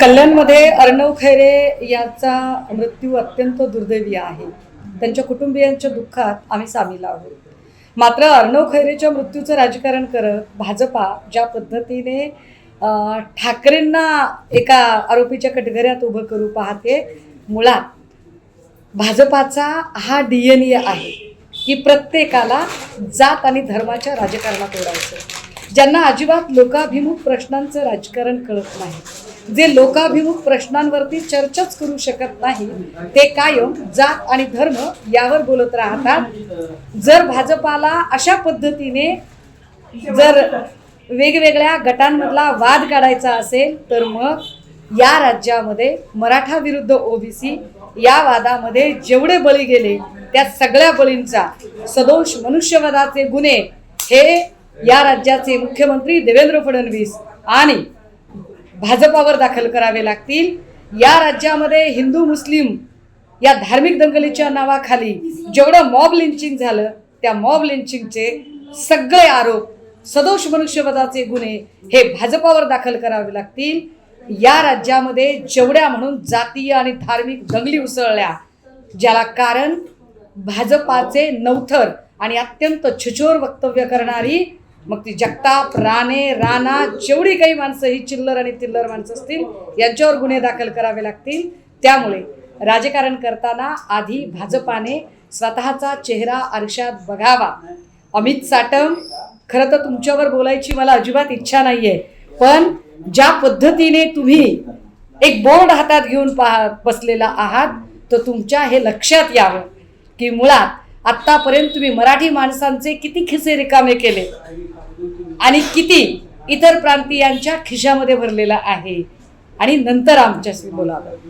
कल्याणमध्ये अर्णव खैरे यांचा मृत्यू अत्यंत दुर्दैवी आहे. त्यांच्या कुटुंबियांच्या दुःखात आम्ही सामील आहोत. मात्र अर्णव खैरेच्या मृत्यूचं राजकारण करत भाजपा ज्या पद्धतीने ठाकरेंना एका आरोपीच्या कटघऱ्यात उभं करू पाहते मुळात भाजपाचा हा डी एन ए आहे की प्रत्येकाला जात आणि धर्माच्या राजकारणात ओढायचं. ज्यांना अजिबात लोकाभिमुख प्रश्नांचं राजकारण कळत नाही. जे लोकाभिमुख प्रश्नांवरती चर्चाच करू शकत नाही ते कायम जात आणि धर्म यावर बोलत राहतात. जर भाजपाला अशा पद्धतीने जर वेगवेगळ्या गटांमधला वाद काढायचा असेल तर मग या राज्यामध्ये मराठा विरुद्ध ओबीसी या वादामध्ये जेवढे बळी गेले त्या सगळ्या बळींचा सदोष मनुष्यवादाचे गुन्हे हे या राज्याचे मुख्यमंत्री देवेंद्र फडणवीस आणि भाजपावर दाखल करावे लागतील. या राज्यामध्ये हिंदू मुस्लिम या धार्मिक दंगलीच्या नावाखाली जेवढं मॉब लिंचिंग झालं त्या मॉब लिंचिंगचे सगळे आरोप सदोष मनुष्यवधाचे गुन्हे हे भाजपावर दाखल करावे लागतील. या राज्यामध्ये जेवढ्या म्हणून जातीय आणि धार्मिक दंगली उसळल्या ज्याला कारण भाजपाचे नवथर आणि अत्यंत छुचोर वक्तव्य करणारी मग ती जगताप राणे राणा जेवढी काही माणसं ही चिल्लर आणि तिल्लर माणसं असतील यांच्यावर गुन्हे दाखल करावे लागतील. त्यामुळे राजकारण करताना आधी भाजपाने स्वतःचा चेहरा आरशात बघावा. अमित साटम खरं तर तुमच्यावर बोलायची मला अजिबात इच्छा नाही आहे पण ज्या पद्धतीने तुम्ही एक बोर्ड हातात घेऊन पहा बसलेला आहात तर तुमच्या हे लक्षात यावं की मुळात आत्तापर्यंत तुम्ही मराठी माणसांचे किती खिसे रिकामे केले? आणि किती इतर प्रांतीयांच्या खिशामध्ये भरलेला आहे. आणि नंतर आमच्याशी बोलावं.